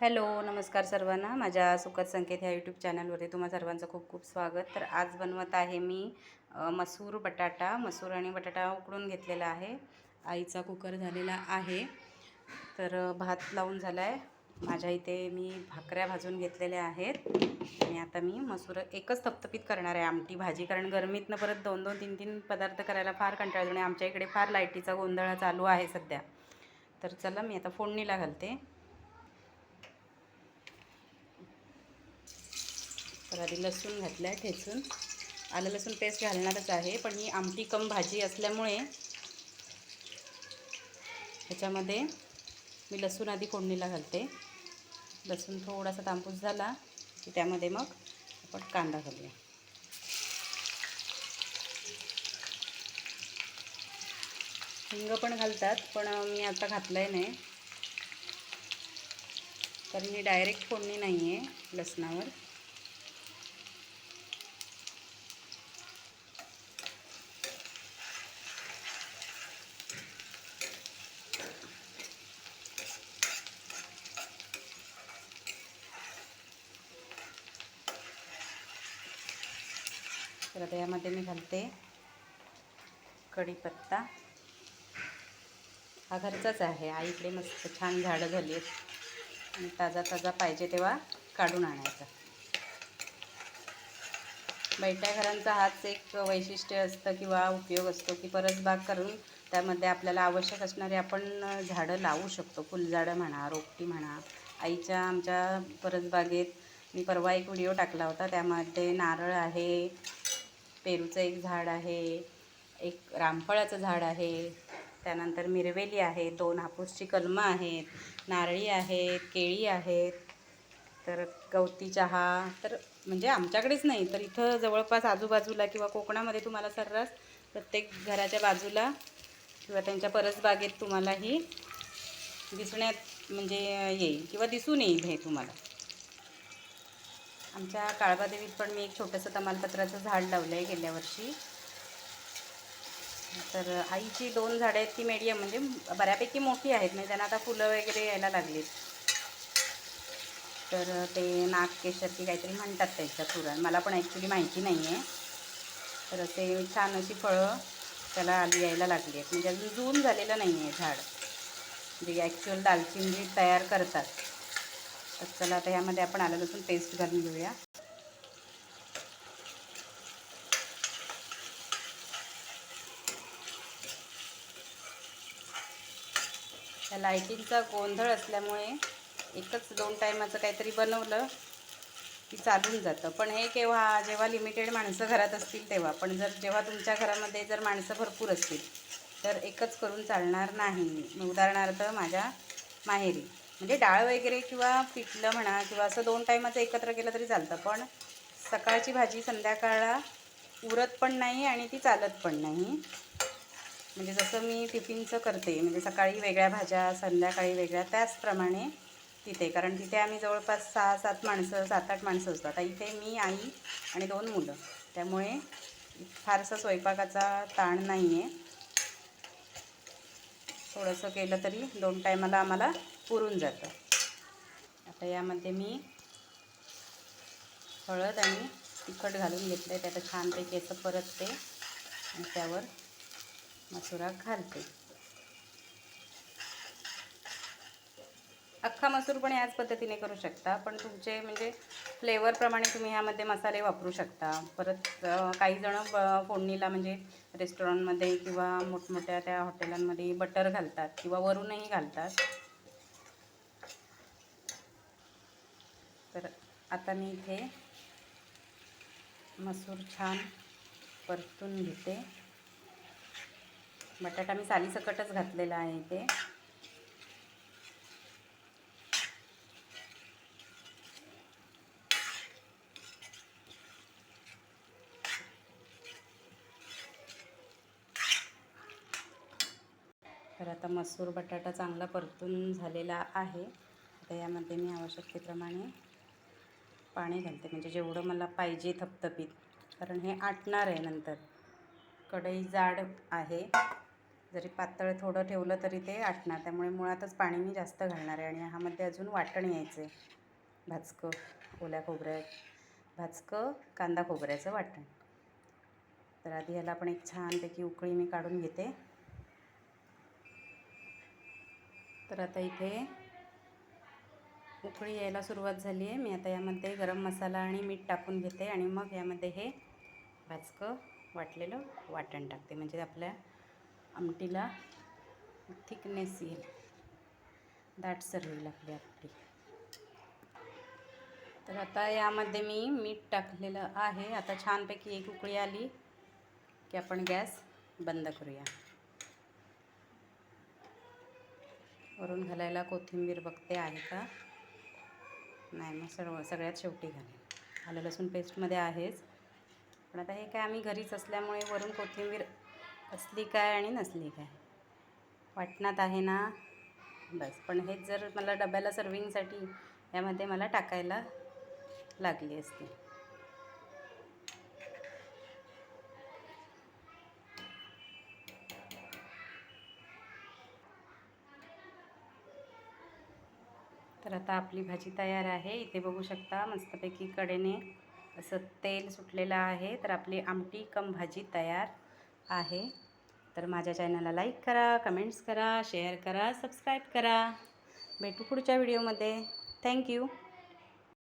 Hello नमस्कार सर्वांना. माझ्या सुखद संकेत ह्या यूट्यूब चॅनलवरती तुम्हा सर्वांचं खूप खूप स्वागत. तर आज बनवत आहे मी मसूर बटाटा. मसूर आणि बटाटा उकडून घेतलेला आहे. आईचा कुकर झालेला आहे. तर भात लावून झाला आहे माझ्या इथे मी भाकऱ्या भाजून घेतलेल्या आहेत. आणि आता मी मसूर एकच थपथपीत करणार आहे. आमटी भाजी कारण गरमीतनं परत दोन दोन तीन तीन पदार्थ करायला फार कंटाळा आणि आमच्या इकडे फार लाईटीचा गोंधळ चालू आहे सध्या. तर चला मी आता फोडणीला घालते. तर आधी लसूण घातलं आहे ठेचून. आलं लसूण पेस्ट घालणारच आहे पण ही आमटी कम भाजी असल्यामुळे ह्याच्यामध्ये मी लसूण आधी फोडणीला घालते. लसूण थोडासा तांबूस झाला की त्यामध्ये मग आपण कांदा घालूया. हिंग पण घालतात पण मी आता घातलं आहे नाही. कारण ही डायरेक्ट फोडणी नाही आहे लसणावर. तर आता यामध्ये मी घालते कढीपत्ता. हा घरचाच आहे. आईकडे मस्त छान झाडं झाली आहेत. आणि ताजा ताजा पाहिजे तेव्हा काढून आणायचा. बैठ्या घरांचा हाच एक वैशिष्ट्य असतं किंवा उपयोग असतो की परसबाग करून त्यामध्ये आपल्याला आवश्यक असणारे आपण झाडं लावू शकतो. फुलझाडं म्हणा रोपटी म्हणा. आईच्या आमच्या परसबागेत मी परवा एक व्हिडिओ टाकला होता. त्यामध्ये नारळ आहे पेरूचं एक झाड आहे एक रामफळाचं झाड आहे त्यानंतर मिरवेली आहे दोन हापूसची कलमं आहेत नारळी आहेत केळी आहेत तर गवती चहा तर म्हणजे आमच्याकडेच नाही तर इथं जवळपास आजूबाजूला किंवा कोकणामध्ये तुम्हाला सर्रास प्रत्येक घराच्या बाजूला किंवा त्यांच्या परसबागेत तुम्हाला ही दिसण्यात म्हणजे येईल किंवा दिसून येईल हे तुम्हाला. आमच्या काळबादेवीत पण मी एक छोटंसं तमालपत्राचं झाड लावलं आहे गेल्या वर्षी. तर आईची दोन झाडं आहेत ती मीडियम म्हणजे बऱ्यापैकी मोठी आहेत म्हणजे त्यांना आता फुलं वगैरे यायला लागलीत. तर ते नागकेशर की काहीतरी म्हणतात त्याच्या पुरण मला पण ॲक्च्युली माहिती नाही आहे तर ते छान अशी फळं त्याला आली यायला लागली आहेत म्हणजे अजून जून झालेलं नाही आहे झाड. म्हणजे ॲक्च्युअल दालचिनी तयार करतात. तर चला आता ह्यामध्ये आपण आलं लसूण पेस्ट घालून घेऊया. त्या लायटिंगचा गोंधळ असल्यामुळे एकच दोन टायमाचं काहीतरी बनवलं की चालून जातं. पण हे केव्हा जेव्हा लिमिटेड माणसं घरात असतील तेव्हा. पण जर जेव्हा तुमच्या घरामध्ये जर माणसं भरपूर असतील तर एकच करून चालणार नाही. उदाहरणार्थ माझ्या माहेरी. म्हणजे डाळ वगैरे किंवा पिठलं म्हणा किंवा असं दोन टायमाचं एकत्र केलं तरी चालतं. पण सकाळची भाजी संध्याकाळला उरत पण नाही आणि ती चालत पण नाही. म्हणजे जसं मी टिफिनचं करते म्हणजे सकाळी वेगळ्या भाज्या संध्याकाळी वेगळ्या त्याचप्रमाणे तिथे. कारण तिथे आम्ही जवळपास सहा सात माणसं सात आठ माणसं असतो. आता इथे मी आई आणि दोन मुलं. त्यामुळे फारसा स्वयंपाकाचा ताण नाही आहे थोडंसं केलं तरी दोन टायमाला आम्हाला पुरून जातं. आता यामध्ये मी हळद आणि तिखट घालून घेतलं आहे त्याचं छानपैकी असं परतते आणि त्यावर मसुरा घालते. अख्खा मसूर पण याच पद्धतीने करू शकता. पण तुमचे म्हणजे फ्लेवरप्रमाणे तुम्ही ह्यामध्ये मसाले वापरू शकता. परत काही जण ब- फोडणीला म्हणजे रेस्टॉरंटमध्ये किंवा मोठमोठ्या त्या हॉटेलांमध्ये बटर घालतात किंवा वरूनही घालतात. तर आता मी इथे मसूर छान परतून घेते. बटाटा मी सालीसकटच घातलेला आहे इथे. आता मसूर बटाटा चांगला परतून झालेला आहे. आता यामध्ये मी आवश्यकतेप्रमाणे पाणी घालते. म्हणजे जेवढं मला पाहिजे थपथपीत. कारण हे आटणार आहे नंतर. कढई जाड आहे. जरी पातळ थोडं ठेवलं तरी ते आटणार. त्यामुळे मुळातच पाणी मी जास्त घालणार आहे. आणि ह्यामध्ये अजून वाटण यायचं आहे. भाजकं ओल्या खोबऱ्या भाजकं कांदा खोबऱ्याचं वाटण. तर आधी ह्याला आपण एक छानपैकी उकळी मी काढून घेते. तर आता इथे उकळी यायला सुरुवात झाली आहे. मी आता यामध्ये गरम मसाला आणि मीठ टाकून घेते आणि मग यामध्ये हे भाजकं वाटलेलं वाटण टाकते. म्हणजे आपल्या आमटीला थिकनेस येईल. दाटसर होईल आपली आमटी. तर आता यामध्ये मी मीठ टाकलेलं आहे. आता छानपैकी एक उकळी आली की आपण गॅस बंद करूया. वरून घालायला कोथिंबीर बघते आहे का? नाही मग सर्व सगळ्यात शेवटी घालेल आलं लसूण पेस्टमध्ये आहेच. पण आता हे काय आम्ही घरीच असल्यामुळे वरून कोथिंबीर असली काय आणि नसली काय? वाटणात आहे ना? बस. पण हेच जर मला डब्याला सर्विंगसाठी यामध्ये मला टाकायला लागली असती. तर आता आपली भाजी तयार आहे. इथे बघू शकता मस्तपैकी कडेने असं तेल सुटलेलं आहे. तर आपली आमटी कम भाजी तयार आहे. तर माझ्या चॅनलला लाईक करा कमेंट्स करा शेअर करा सबस्क्राईब करा. भेटू पुढच्या व्हिडिओमध्ये. थँक्यू